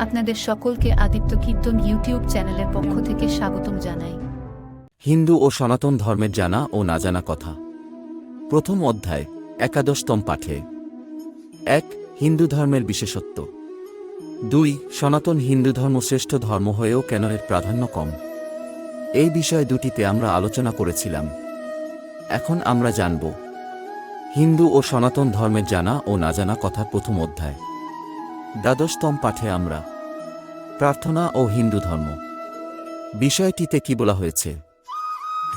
আপনাদের সকলকে আদিত্য কীর্তন ইউটিউব চ্যানেলের পক্ষ থেকে স্বাগতম জানাই। হিন্দু ও সনাতন ধর্মের জানা ও না জানা কথা। প্রথম অধ্যায়, একাদশতম পাঠে। এক, হিন্দু ধর্মের বিশেষত্ব। দুই, সনাতন হিন্দু ধর্ম শ্রেষ্ঠ ধর্ম হয়েও কেন এর প্রাধান্য কম? এই বিষয় দুটিতে আমরা আলোচনা করেছিলাম। এখন আমরা জানব, হিন্দু ও সনাতন ধর্মের জানা ও না জানা কথার প্রথম অধ্যায়। দ্বাদশতম পাঠে আমরা প্রার্থনা ও হিন্দু ধর্ম। বিষয়টিতে কি বলা হয়েছে?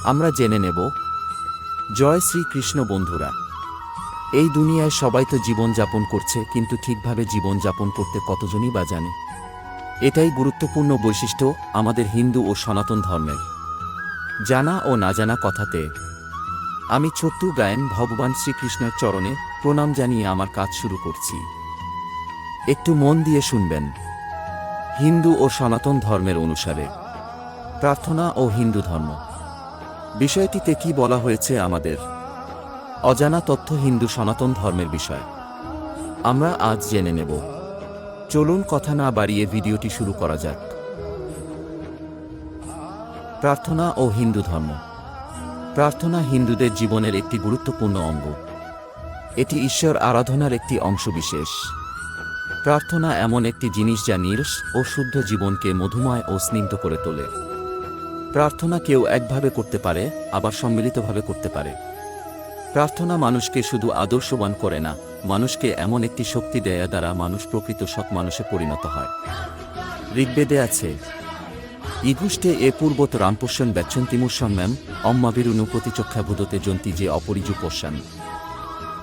আমরা জেনে নেব। জয় শ্রীকৃষ্ণ বন্ধুরা। এই দুনিয়ায় সবাই তো জীবনযাপন করছে, কিন্তু ঠিকভাবে জীবনযাপন করতে কতজনই বা জানে? এটাই গুরুত্বপূর্ণ বৈশিষ্ট্য আমাদের হিন্দু ও সনাতন ধর্মের। জানা ও না জানা কথাতে, আমি ছোট্ট গায়েন ভগবান শ্রীকৃষ্ণের চরণে প্রণাম জানিয়ে আমার কাজ শুরু করছি। একটু মন দিয়ে শুনবেন। হিন্দু ও সনাতন ধর্মের অনুসারে। প্রার্থনা ও হিন্দু ধর্ম। বিষয়টিতে কি বলা হয়েছে আমাদের? অজানা তথ্য হিন্দু সনাতন ধর্মের বিষয়। আমরা আজ জেনে নেব। চলুন কথা না বাড়িয়ে ভিডিওটি শুরু করা যাক। প্রার্থনা ও হিন্দু ধর্ম। প্রার্থনা হিন্দুদের জীবনের একটি গুরুত্বপূর্ণ অঙ্গ। এটি ঈশ্বর আরাধনার একটি অংশবিশেষ প্রার্থনা এমন একটি জিনিস যা নিরস ও শুদ্ধ জীবনকে মধুময় ও স্নিগ্ধ করে তোলে। প্রার্থনা কেউ একভাবে করতে পারে, আবার সম্মিলিতভাবে করতে পারে। প্রার্থনা মানুষকে শুধু আদর্শবান করে না, মানুষকে এমন একটি শক্তি দেয়া দ্বারা মানুষ প্রকৃত সৎ মানুষে পরিণত হয়। ঋগ্বেদে আছে ইগুষ্টে এ পূর্বত রামপোষণ ব্যচ্ছন্তিমুসম্যাম অম্মাবিরুনু প্রতিচক্ষাভূততে জন্তি যে অপরিজু পোষান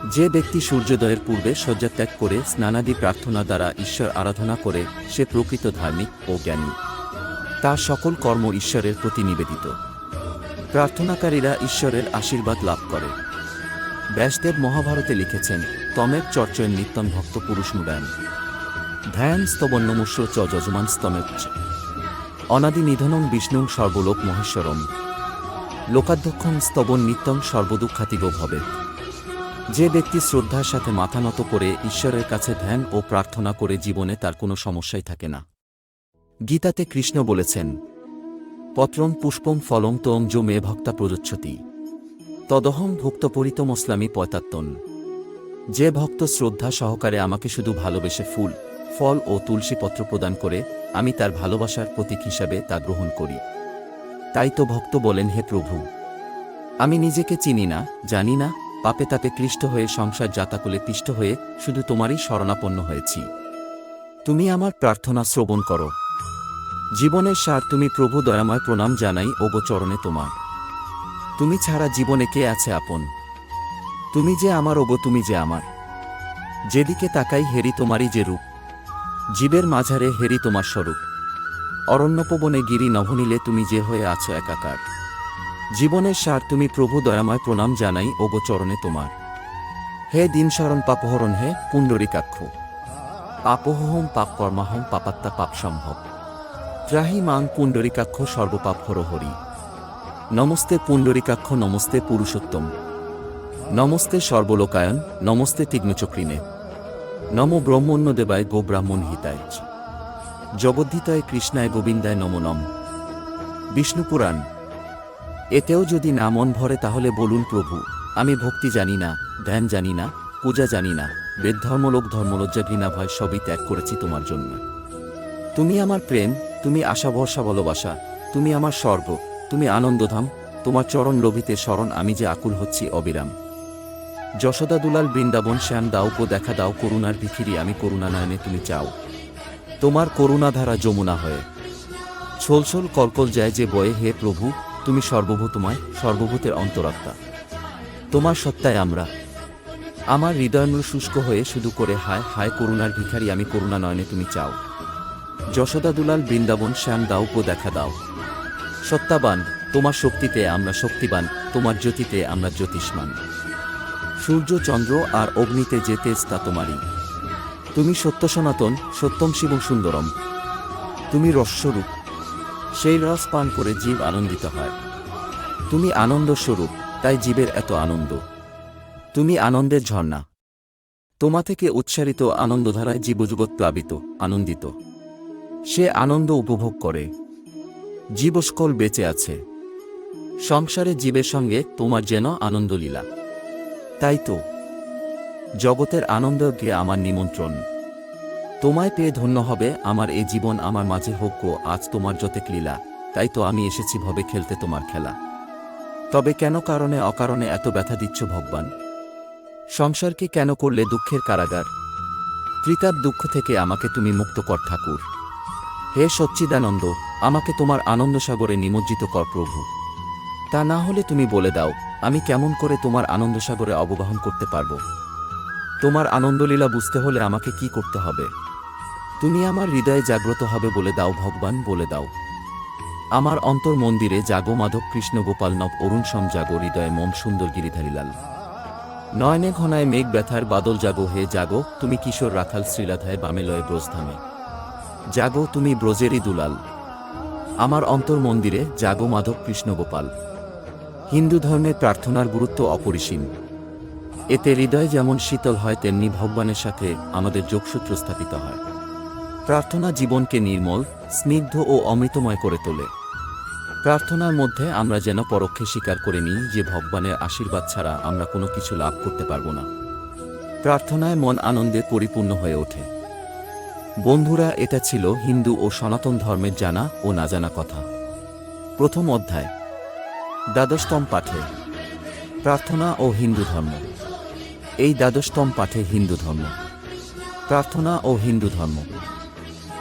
যে ব্যক্তি সূর্যোদয়ের পূর্বে শয্যাত্যাগ করে স্নানাদি প্রার্থনা দ্বারা ঈশ্বর আরাধনা করে, সে প্রকৃত ধার্মিক ও জ্ঞানী। তার সকল কর্ম ঈশ্বরের প্রতি নিবেদিত। প্রার্থনাকারীরা ঈশ্বরের আশীর্বাদ লাভ করে। ব্যাসদেব মহাভারতে লিখেছেন তমের চর্চয় নিত্যম ভক্ত পুরুষ মুদায়ন। ধ্যান স্তবন্নমুষ্য চ যজমান স্তমেচ্চ অনাদি নিধনং বিষ্ণুং সর্বলোক মহেশ্বরম। লোকাধ্যক্ষং স্তবন নিত্যং সর্বদুঃখাতিব ভবে যে ব্যক্তি শ্রদ্ধার সাথে মাথা নত করে ঈশ্বরের কাছে ধ্যান ও প্রার্থনা করে জীবনে তার কোনো সমস্যাই থাকে না। গীতাতে কৃষ্ণ বলেছেন, পত্রং পুষ্পম ফলং তোং যো মে ভক্তা প্রযোচ্ছতি। তদহং ভুক্ত পরিতমস্লামী পয়তাত্তন। যে ভক্ত শ্রদ্ধা সহকারে আমাকে শুধু ভালোবেসে ফুল, ফল ও তুলসীপত্র প্রদান করে, আমি তার ভালোবাসার প্রতীক হিসাবে তা গ্রহণ করি। তাই তো ভক্ত বলেন, হে প্রভু, আমি নিজেকে চিনি না, জানি না পাপে তাপে ক্লিষ্ট হয়ে সংসার জাতাকুলে পিষ্ট হয়ে শুধু তোমারই শরণাপন্ন হয়েছি। তুমি আমার প্রার্থনা শ্রবণ করো। জীবনের সার তুমি প্রভু দয়াময় প্রণাম জানাই ও গো চরণে তোমার। তুমি ছাড়া জীবনে কে আছে আপন? তুমি যে আমার, ওগো তুমি যে আমার। যেদিকে তাকাই হেরি তোমারই যে রূপ। জীবের মাঝারে হেরি তোমার স্বরূপ। অরণ্যপবনে গিরি নভনীলে তুমি যে হয়ে আছো একাকার। জীবনের সার তুমি প্রভু দয়াময় প্রণাম জানাই ওগো চরণে তোমার। হে দিন শরণ পাপহরণ হে পুণ্ডরিকাক্ষ। পাপহোম পাপ কর্মাহম পাপাত্তা পাপ সম্ভব ত্রাহি মাং পুণ্ডরিকাক্ষ সর্বপাপ হরি নমস্তে পুণ্ডরিকাক্ষ, নমস্তে পুরুষোত্তম। নমস্তে সর্বলোকায়ন, নমস্তে তীক্ষ্ণচক্রিনে নম ব্রহ্মণ্য দেবায় গো ব্রাহ্মণ হিতায়। জগদ্ধিতায় কৃষ্ণায় গোবিন্দায় নম নম। বিষ্ণুপুরাণ এতেও যদি না মন ভরে তাহলে বলুন, প্রভু, আমি ভক্তি জানি না, ধ্যান জানি না, পূজা জানি না বেদ ধর্মলোক ধর্মলজ্জা ঘৃণা ভয় সবই ত্যাগ করেছি তোমার জন্য। তুমি আমার প্রেম, তুমি আশা ভরসা ভালোবাসা, তুমি আমার স্বর্গ, তুমি আনন্দধাম, তোমার চরণ লোভিতে স্মরণ আমি যে আকুল হচ্ছি অবিরাম। যশোদা দুলাল বৃন্দাবন শ্যাম দাও কো দেখা দাও, করুণার ভিখিরি আমি করুণা নয়নে তুমি চাও। তোমার করুণাধারা যমুনা হয়ে। ছলছল কলকল যায় যে বয়ে, হে প্রভু তুমি সর্বভূতময়, সর্বভূতের অন্তরাত্মা। তোমার সত্তায় আমরা। আমার হৃদয়ম্র শুষ্ক হয়ে শুধু করে হায় হায় করুণার ভিখারি আমি করুণা নয়নে তুমি চাও। যশোদা দুলাল বৃন্দাবন শ্যাম দাও কো দেখা দাও। সত্যাবান তোমার শক্তিতে আমরা শক্তিবান, তোমার জ্যোতিতে আমরা জ্যোতিষ্মান। সূর্য, চন্দ্র আর অগ্নিতে যে তেজ তা তোমারই। তুমি সত্য সনাতন, সত্যম শিব সুন্দরম। তুমি রস্বরূপ সেই রস পান করে জীব আনন্দিত হয়। তুমি আনন্দ স্বরূপ, তাই জীবের এত আনন্দ। তুমি আনন্দের ঝর্ণা। তোমা থেকে উচ্চারিত আনন্দধারায় জীবজগৎ প্লাবিত, আনন্দিত। সে আনন্দ উপভোগ করে। জীবস্কল বেঁচে আছে। সংসারে জীবের সঙ্গে তোমার যেন আনন্দলীলা। তাই তো, জগতের আনন্দ গিয়ে আমার নিমন্ত্রণ। তোমায় পেয়ে ধন্য হবে আমার এই জীবন আমার মাঝে হোক আজ তোমার যতেক লীলা তাই তো আমি এসেছি ভবে খেলতে তোমার খেলা। তবে কেন কারণে অকারণে এত ব্যথা দিচ্ছ ভগবান? সংসারকে কেন করলে দুঃখের কারাগার? ত্রিতাপ দুঃখ থেকে আমাকে তুমি মুক্ত কর ঠাকুর। হে সচ্চিদানন্দ, আমাকে তোমার আনন্দসাগরে নিমজ্জিত কর প্রভু। তা না হলে তুমি বলে দাও, আমি কেমন করে তোমার আনন্দসাগরে অবগাহন করতে পারব? তোমার আনন্দলীলা বুঝতে হলে আমাকে কি করতে হবে? তুমি আমার হৃদয়ে জাগ্রত হবে বলে দাও, ভগবান, বলে দাও। আমার অন্তর মন্দিরে জাগো মাধব কৃষ্ণ গোপাল নব অরুণ সম জাগো হৃদয়ে মম সুন্দর গিরিধারীলাল। নয়নে ঘনায় মেঘ ব্যথার বাদল জাগো হে জাগো, তুমি কিশোর রাখাল শ্রীলাধায় বামে লয়ে ব্রজধামে জাগো তুমি ব্রজেরই দুলাল। আমার অন্তর মন্দিরে জাগো মাধব কৃষ্ণ গোপাল। হিন্দু ধর্মে প্রার্থনার গুরুত্ব অপরিসীম। এতে হৃদয় যেমন শীতল হয়, তেমনি ভগবানের সাথে আমাদের যোগসূত্র স্থাপিত হয়। প্রার্থনা জীবনকে নির্মল, স্নিগ্ধ ও অমৃতময় করে তোলে। প্রার্থনার মধ্যে আমরা যেন পরোক্ষে স্বীকার করে নিই যে ভগবানের আশীর্বাদ ছাড়া আমরা কোনো কিছু লাভ করতে পারব না। প্রার্থনায় মন আনন্দে পরিপূর্ণ হয়ে ওঠে। বন্ধুরা, এটা ছিল হিন্দু ও সনাতন ধর্মের জানা ও না জানা কথা। প্রথম অধ্যায়। দ্বাদশতম পাঠে। প্রার্থনা ও হিন্দু ধর্ম। এই দ্বাদশতম পাঠে হিন্দু ধর্ম। প্রার্থনা ও হিন্দু ধর্ম।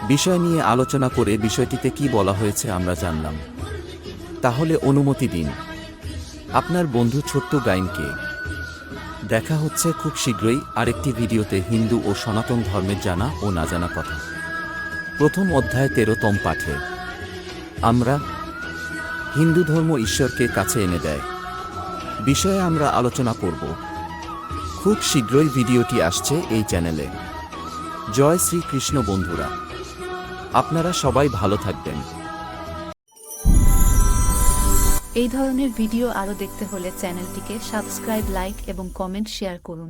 বিষয় নিয়ে আলোচনা করে বিষয়টিতে কি বলা হয়েছে আমরা জানলাম। তাহলে অনুমতি দিন। আপনার বন্ধু ছোট্ট গাইনকে। দেখা হচ্ছে খুব শীঘ্রই আরেকটি ভিডিওতে হিন্দু ও সনাতন ধর্মের জানা ও না জানা কথা। প্রথম অধ্যায় তেরোতম পাঠে। আমরা হিন্দু ধর্ম ঈশ্বরকে কাছে এনে দেয়। বিষয়ে আমরা আলোচনা করব। খুব শীঘ্রই ভিডিওটি আসছে এই চ্যানেলে। জয় শ্রীকৃষ্ণ বন্ধুরা। আপনারা সবাই ভালো থাকবেন। এই ধরনের ভিডিও আরও দেখতে হলে চ্যানেলটিকে সাবস্ক্রাইব, লাইক এবং কমেন্ট শেয়ার করুন।